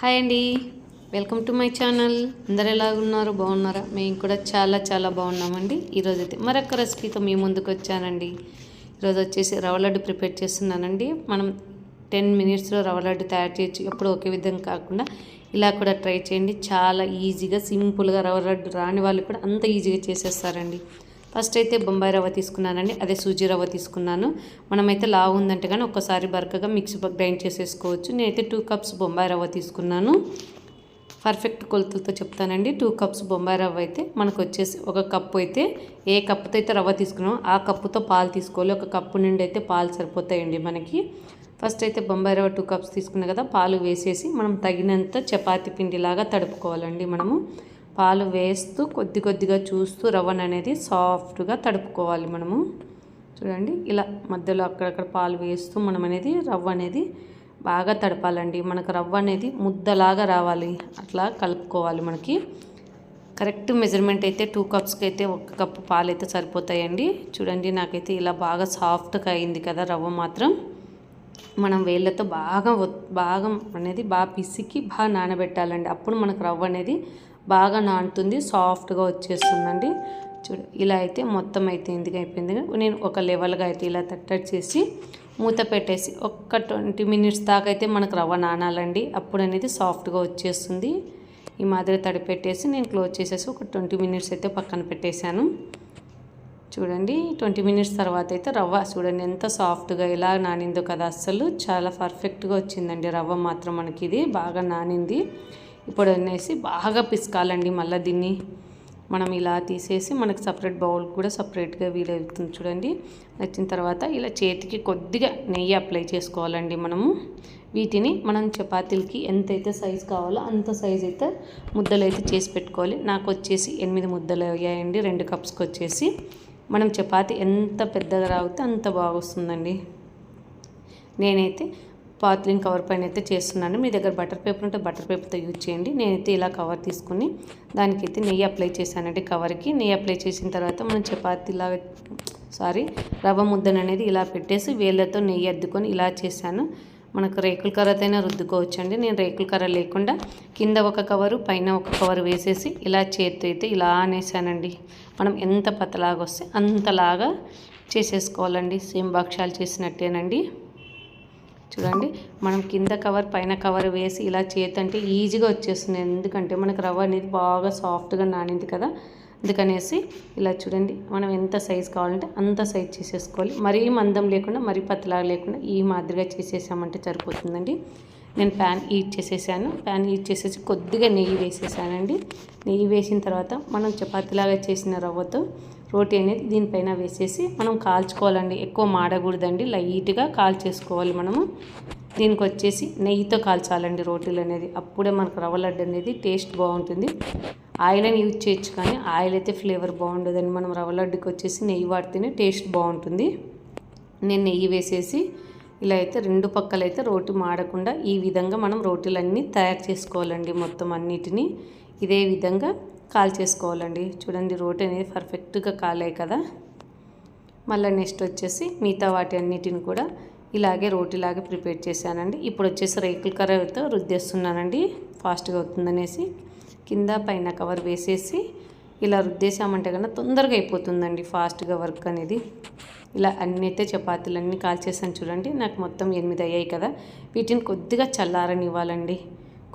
Hi అండి. Welcome to my channel అందరు ఎలాగున్నారు? బాగున్నారా? మేము కూడా చాలా చాలా బాగున్నామండి. ఈరోజు అయితే మరొక రెసిపీతో మీ ముందుకు వచ్చానండి. ఈరోజు వచ్చేసి రవ్వ లడ్డు ప్రిపేర్ చేస్తున్నానండి. మనం టెన్ మినిట్స్లో రవ్వ లడ్డు తయారు చేయొచ్చు. ఎప్పుడు ఒకే విధంగా కాకుండా ఇలా కూడా ట్రై చేయండి. చాలా ఈజీగా సింపుల్గా రవ్వ లడ్డు రాని వాళ్ళు కూడా అంత ఈజీగా చేసేస్తారండి. ఫస్ట్ అయితే బొంబాయి రవ్వ తీసుకున్నానండి అదే సూజీ రవ్వ తీసుకున్నాను. మనమైతే లావు ఉందంటే కానీ ఒక్కసారి బరకగా మిక్సీ గ్రైండ్ చేసేసుకోవచ్చు. నేనైతే టూ కప్స్ బొంబాయి రవ్వ తీసుకున్నాను. పర్ఫెక్ట్ కొలతలతో చెప్తానండి టూ కప్స్ బొంబాయి రవ్వ అయితే మనకు వచ్చేసి ఒక కప్పు అయితే ఏ కప్పుతో అయితే రవ్వ తీసుకున్నామో ఆ కప్పుతో పాలు తీసుకోవాలి. ఒక కప్పు నుండి అయితే పాలు సరిపోతాయండి మనకి. ఫస్ట్ అయితే బొంబాయి రవ్వ టూ కప్స్ తీసుకున్నాం కదా పాలు వేసేసి మనం తగినంత చపాతీ పిండిలాగా తడుపుకోవాలండి మనము. పాలు వేస్తూ కొద్ది కొద్దిగా చూస్తూ రవ్వను అనేది సాఫ్ట్గా తడుపుకోవాలి మనము. చూడండి ఇలా మధ్యలో అక్కడక్కడ పాలు వేస్తూ మనం అనేది రవ్వ అనేది బాగా తడపాలండి. మనకు రవ్వ అనేది ముద్దలాగా రావాలి. అట్లా కలుపుకోవాలి మనకి. కరెక్ట్ మెజర్మెంట్ అయితే టూ కప్స్కి అయితే ఒక కప్పు పాలు అయితే సరిపోతాయండి. చూడండి నాకైతే ఇలా బాగా సాఫ్ట్గా అయింది కదా రవ్వ మాత్రం. మనం వేళ్ళతో బాగా బాగా అనేది బాగా పిసికి బాగా నానబెట్టాలండి. అప్పుడు మనకు రవ్వ అనేది బాగా నానుతుంది సాఫ్ట్గా వచ్చేస్తుందండి. చూడు ఇలా అయితే మొత్తం అయితే ఎందుకు అయిపోయింది? నేను ఒక లెవెల్గా అయితే ఇలా తట్టడి చేసి మూత పెట్టేసి ఒక్క ట్వంటీ మినిట్స్ దాకా అయితే మనకు రవ్వ నానాలండి. అప్పుడు అనేది సాఫ్ట్గా వచ్చేస్తుంది. ఈ మాదిరి తడిపెట్టేసి నేను క్లోజ్ చేసేసి ఒక ట్వంటీ మినిట్స్ అయితే పక్కన పెట్టేశాను. చూడండి ట్వంటీ మినిట్స్ తర్వాత అయితే రవ్వ చూడండి ఎంత సాఫ్ట్గా ఇలా నానిందో కదా. అస్సలు చాలా పర్ఫెక్ట్గా వచ్చిందండి రవ్వ మాత్రం మనకి ఇది. బాగా నానింది. ఇప్పుడు అనేసి బాగా పిసకాలండి మళ్ళీ దీన్ని. మనం ఇలా తీసేసి మనకి సపరేట్ బౌల్ కూడా సపరేట్గా వీలవుతుంది చూడండి. వచ్చిన తర్వాత ఇలా చేతికి కొద్దిగా నెయ్యి అప్లై చేసుకోవాలండి మనము. వీటిని మనం చపాతీలకి ఎంతైతే సైజు కావాలో అంత సైజ్ అయితే ముద్దలు అయితే చేసి పెట్టుకోవాలి. నాకు వచ్చేసి ఎనిమిది ముద్దలు అయ్యాయండి రెండు కప్స్కి వచ్చేసి. మనం చపాతి ఎంత పెద్దగా రాగితే అంత బాగా వస్తుందండి నేనైతే పాత్లిన్ కవర్ పైన అయితే చేస్తున్నాను. మీ దగ్గర బటర్ పేపర్ ఉంటే బటర్ పేపర్తో యూజ్ చేయండి. నేనైతే ఇలా కవర్ తీసుకుని దానికైతే నెయ్యి అప్లై చేశానండి కవర్కి నెయ్యి అప్లై చేసిన తర్వాత మనం చపాతీలాగా సారీ రవ్వ ముద్దను అనేది ఇలా పెట్టేసి వేళ్ళతో నెయ్యి అద్దుకొని ఇలా చేశాను. మనకు రేకుల కర్రతోనే రుద్దుకోవచ్చు అండి నేను రేకుల కర్ర లేకుండా కింద ఒక కవరు పైన ఒక కవర్ వేసేసి ఇలా చేతితో అయితే ఇలా అనేసానండి. మనం ఎంత పతలాగా వస్తే అంతలాగా చేసేసుకోవాలండి. సేమ్ భక్ష్యాలు చేసినట్టేనండి. చూడండి మనం కింద కవర్ పైన కవర్ వేసి ఇలా చేతంటే ఈజీగా వచ్చేస్తుంది. ఎందుకంటే మనకు రవ్వ అనేది బాగా సాఫ్ట్గా నానింది కదా. అందుకనేసి ఇలా చూడండి మనం ఎంత సైజ్ కావాలంటే అంత సైజ్ చేసేసుకోవాలి. మరీ మందం లేకుండా మరీ పతలా లేకుండా ఈ మాదిరిగా చేసేసామంటే సరిపోతుందండి. నేను ప్యాన్ హీట్ చేసేసాను. ప్యాన్ హీట్ చేసేసి కొద్దిగా నెయ్యి వేసేసానండి. నెయ్యి వేసిన తర్వాత మనం చపాతీలాగా చేసిన రవ్వతో రోటీ అనేది దీనిపైన వేసేసి మనం కాల్చుకోవాలండి. ఎక్కువ మాడకూడదండి. లైట్గా కాల్చేసుకోవాలి మనము. దీనికి వచ్చేసి నెయ్యితో కాల్చాలండి రోటీలు అనేది. అప్పుడే మనకు రవ్వ లడ్డు అనేది టేస్ట్ బాగుంటుంది. ఆయిల్ అని యూజ్ చేయొచ్చు కానీ ఆయిల్ అయితే ఫ్లేవర్ బాగుండదండి. మనం రవ్వ లడ్డుకి వచ్చేసి నెయ్యి వాడితేనే టేస్ట్ బాగుంటుంది. నేను నెయ్యి వేసేసి ఇలా అయితే రెండు పక్కలైతే రోటి మాడకుండా ఈ విధంగా మనం రోటీలన్నీ తయారు చేసుకోవాలండి మొత్తం అన్నిటినీ. ఇదే విధంగా కాల్ చేసుకోవాలండి. చూడండి రోటీ అనేది పర్ఫెక్ట్గా కాలే కదా. మళ్ళీ నెక్స్ట్ వచ్చేసి మిగతా వాటి అన్నిటిని కూడా ఇలాగే రోటీలాగే ప్రిపేర్ చేశానండి. ఇప్పుడు వచ్చేసి రేకుల కర్రతో రుద్దేస్తున్నానండి. ఫాస్ట్గా అవుతుందనేసి కింద పైన కవర్ వేసేసి ఇలా రుద్దేసామంటే కన్నా తొందరగా అయిపోతుందండి ఫాస్ట్గా వర్క్ అనేది. ఇలా అన్ని అయితే చపాతీలు అన్నీ కాల్చేసాను చూడండి నాకు మొత్తం ఎనిమిది అయ్యాయి కదా. వీటిని కొద్దిగా చల్లారనివ్వాలండి.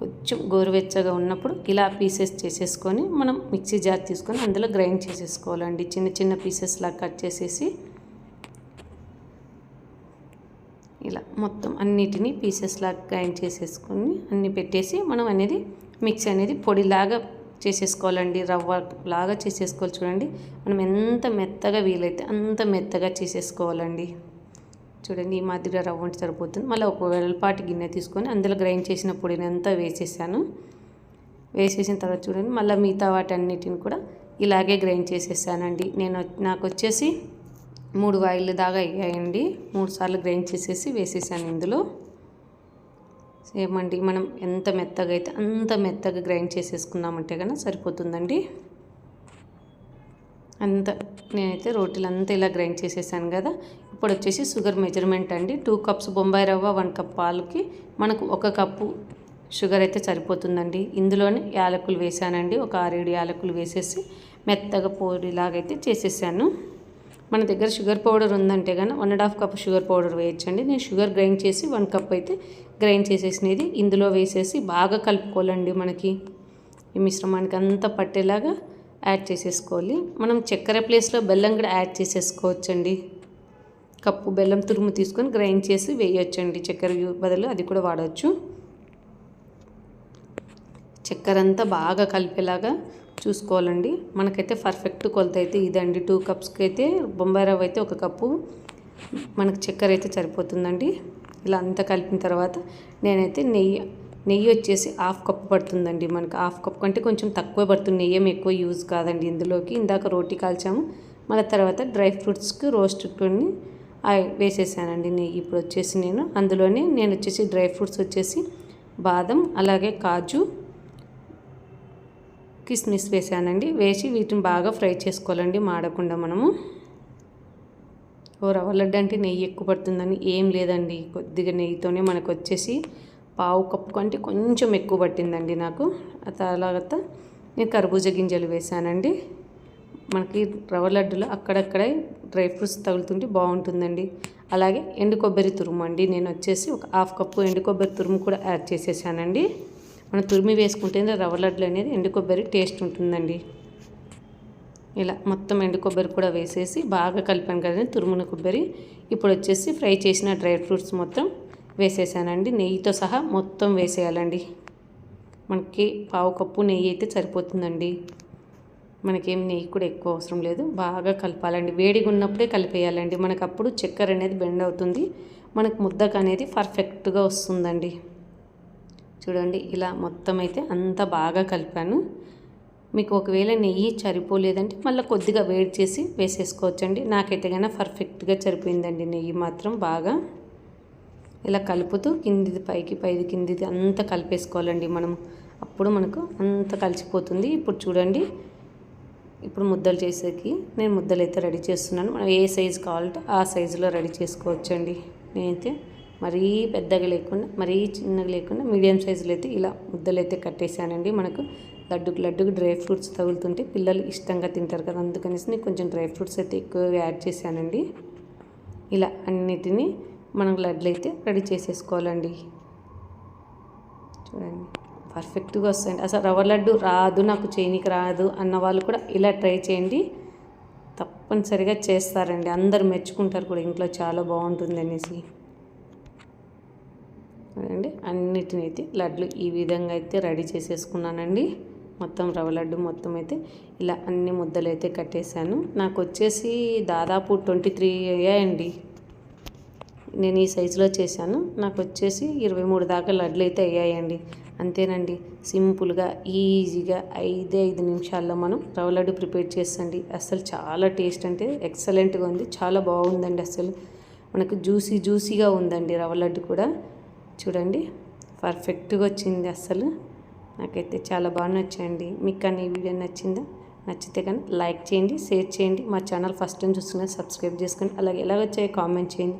కొంచెం గోరువెచ్చగా ఉన్నప్పుడు ఇలా పీసెస్ చేసేసుకొని మనం మిక్సీ జార్ తీసుకొని అందులో గ్రైండ్ చేసేసుకోవాలండి. చిన్న చిన్న పీసెస్ లాగా కట్ చేసేసి ఇలా మొత్తం అన్నిటినీ పీసెస్ లాగా గ్రైండ్ చేసేసుకొని అన్ని పెట్టేసి మనం అనేది మిక్సీ అనేది పొడిలాగా చేసేసుకోవాలండి. రవ్వ లాగా చేసేసుకోవాలి చూడండి. మనం ఎంత మెత్తగా వీలైతే అంత మెత్తగా చేసేసుకోవాలండి. చూడండి ఈ మాదిరిగా రవ్వ ఉంటే సరిపోతుంది. మళ్ళీ ఒక వెడల్పాటి గిన్నె తీసుకొని అందులో గ్రైండ్ చేసిన పొడిని అంతా వేసేసాను. వేసేసిన తర్వాత చూడండి మళ్ళీ మిగతా వాటి అన్నిటిని కూడా ఇలాగే గ్రైండ్ చేసేసానండి. నేను నాకు వచ్చేసి మూడు వాయిల్ దాకా అయ్యాయండి. మూడు సార్లు గ్రైండ్ చేసేసి వేసేసాను ఇందులో. సేమండి మనం ఎంత మెత్తగా అయితే అంత మెత్తగా గ్రైండ్ చేసేసుకున్నామంటే కనుక సరిపోతుందండి. అంత నేనైతే రోటీలు అంతా ఇలా గ్రైండ్ చేసేసాను కదా. ఇప్పుడు వచ్చేసి షుగర్ మెజర్మెంట్ అండి. టూ కప్స్ బొంబాయి రవ్వ వన్ కప్ పాలుకి మనకు ఒక కప్పు షుగర్ అయితే సరిపోతుందండి. ఇందులోనే యాలకులు వేసానండి. ఒక ఆరేడు యాలకులు వేసేసి మెత్తగా పొడిలాగైతే చేసేసాను. మన దగ్గర షుగర్ పౌడర్ ఉందంటే కానీ one and half cup sugar powder వేయచ్చండి. నేను షుగర్ గ్రైండ్ చేసి వన్ కప్ అయితే గ్రైండ్ చేసేసినది ఇందులో వేసేసి బాగా కలుపుకోవాలండి మనకి. ఈ మిశ్రమానికి అంతా పట్టేలాగా యాడ్ చేసేసుకోవాలి. మనం చక్కెర ప్లేస్లో బెల్లం కూడా యాడ్ చేసేసుకోవచ్చండి. కప్పు బెల్లం తురుము తీసుకొని గ్రైండ్ చేసి వేయొచ్చండి. చక్కెర బదులు అది కూడా వాడవచ్చు చక్కెర అంతా బాగా కలిపేలాగా చూసుకోవాలండి. మనకైతే పర్ఫెక్ట్ కొలత అయితే ఇదండి. టూ కప్స్కి అయితే బొంబాయి రవ్వ అయితే ఒక కప్పు. మనకు చక్కెర అయితే సరిపోతుందండి. ఇలా అంతా కలిపిన తర్వాత నేనైతే నెయ్యి నెయ్యి వచ్చేసి హాఫ్ కప్ పడుతుందండి మనకి. హాఫ్ కప్ కంటే కొంచెం తక్కువ పడుతుంది. నెయ్యి ఏం ఎక్కువ యూజ్ కాదండి ఇందులోకి. ఇందాక రోటీ కాల్చాము. మళ్ళీ తర్వాత డ్రై ఫ్రూట్స్కి రోస్ట్ కొన్ని వేసేసానండి. నెయ్యి ఇప్పుడు వచ్చేసి నేను అందులోనే నేను వచ్చేసి డ్రై ఫ్రూట్స్ వచ్చేసి బాదం అలాగే కాజు కిస్మిస్ వేసానండి. వేసి వీటిని బాగా ఫ్రై చేసుకోవాలండి మాడకుండా మనము. ఓ రవ్వ లడ్డు అంటే నెయ్యి ఎక్కువ పడుతుందని ఏం లేదండి. కొద్దిగా నెయ్యితోనే మనకు వచ్చేసి పావు కప్పు కంటే కొంచెం ఎక్కువ పట్టిందండి నాకు. తర్వాత నేను కర్బూజ గింజలు వేసానండి. మనకి రవ్వ లడ్డులో అక్కడక్కడే డ్రై ఫ్రూట్స్ తగులుతుంటే బాగుంటుందండి. అలాగే ఎండు కొబ్బరి తురుము అండి. నేను వచ్చేసి ఒక హాఫ్ కప్పు ఎండు కొబ్బరి తురుము కూడా యాడ్ చేసేసానండి. మనం తురిమి వేసుకుంటేనే రవ్వ లడ్లు అనేది ఎండు కొబ్బరి టేస్ట్ ఉంటుందండి. ఇలా మొత్తం ఎండు కొబ్బరి కూడా వేసేసి బాగా కలిపాను కదండి తురుమున కొబ్బరి. ఇప్పుడు వచ్చేసి ఫ్రై చేసిన డ్రై ఫ్రూట్స్ మొత్తం వేసేసానండి. నెయ్యితో సహా మొత్తం వేసేయాలండి. మనకి పావు కప్పు నెయ్యి అయితే సరిపోతుందండి. మనకేం నెయ్యి కూడా ఎక్కువ అవసరం లేదు. బాగా కలపాలండి. వేడిగా ఉన్నప్పుడే కలిపేయాలండి. మనకు అప్పుడు చక్కెర అనేది బెండ్ అవుతుంది. మనకు ముద్దకు అనేది పర్ఫెక్ట్గా వస్తుందండి. చూడండి ఇలా మొత్తం అయితే అంతా బాగా కలిపాను. మీకు ఒకవేళ నెయ్యి సరిపోలేదంటే మళ్ళీ కొద్దిగా వేడి చేసి వేసేసుకోవచ్చండి. నాకైతే కన్నా పర్ఫెక్ట్గా సరిపోయిందండి నెయ్యి మాత్రం బాగా. ఇలా కలుపుతూ కిందిది పైకి పైది కిందిది అంతా కలిపేసుకోవాలండి మనం. అప్పుడు మనకు అంత కలిసిపోతుంది. ఇప్పుడు చూడండి ఇప్పుడు ముద్దలు చేసేకి నేను ముద్దలు అయితే రెడీ చేస్తున్నాను. మనం ఏ సైజు కావాలంటే ఆ సైజులో రెడీ చేసుకోవచ్చండి. నేనైతే మరీ పెద్దగా లేకుండా మరీ చిన్నగా లేకుండా మీడియం సైజులో అయితే ఇలా ముద్దలు అయితే కట్టేశానండి. మనకు లడ్డుకు లడ్డుకు డ్రై ఫ్రూట్స్ తగులుతుంటే పిల్లలు ఇష్టంగా తింటారు కదా అందుకనేసి నేను కొంచెం డ్రై ఫ్రూట్స్ అయితే ఎక్కువ యాడ్ చేశానండి. ఇలా అన్నిటినీ మనం లడ్లు అయితే రెడీ చేసేసుకోవాలండి. చూడండి. పర్ఫెక్ట్గా వస్తాయండి. అసలు రవ్వ లడ్డు రాదు నాకు చేయనికి రాదు అన్న వాళ్ళు కూడా ఇలా ట్రై చేయండి. తప్పనిసరిగా చేస్తారండి. అందరు మెచ్చుకుంటారు కూడా ఇంట్లో చాలా బాగుంటుంది అనేసి. అండి అన్నిటిని అయితే లడ్లు ఈ విధంగా అయితే రెడీ చేసేసుకున్నానండి. మొత్తం రవ్వ లడ్డు మొత్తం అయితే ఇలా అన్ని ముద్దలు అయితే కట్టేశాను. నాకు వచ్చేసి దాదాపు ట్వంటీ త్రీ అయ్యాయండి. నేను ఈ సైజులో చేశాను. నాకు వచ్చేసి ఇరవై మూడు దాకా లడ్లు అయితే అయ్యాయండి. అంతేనండి. సింపుల్గా ఈజీగా ఐదే ఐదు నిమిషాల్లో మనం రవ్వ లడ్డు ప్రిపేర్ చేసండి అసలు చాలా టేస్ట్ అంటే ఎక్సలెంట్గా ఉంది. చాలా బాగుందండి అసలు మనకు జ్యూసీ జ్యూసీగా ఉందండి రవ్వ లడ్డు కూడా. చూడండి. పర్ఫెక్ట్గా వచ్చింది అసలు నాకైతే చాలా బాగా నచ్చాయండి. మీకు కానీ ఈ వీడియో నచ్చిందా? నచ్చితే కానీ లైక్ చేయండి షేర్ చేయండి. మా ఛానల్ ఫస్ట్ టైం చూస్తున్నా సబ్స్క్రైబ్ చేసుకోండి అలాగే ఎలా వచ్చాయో కామెంట్ చేయండి.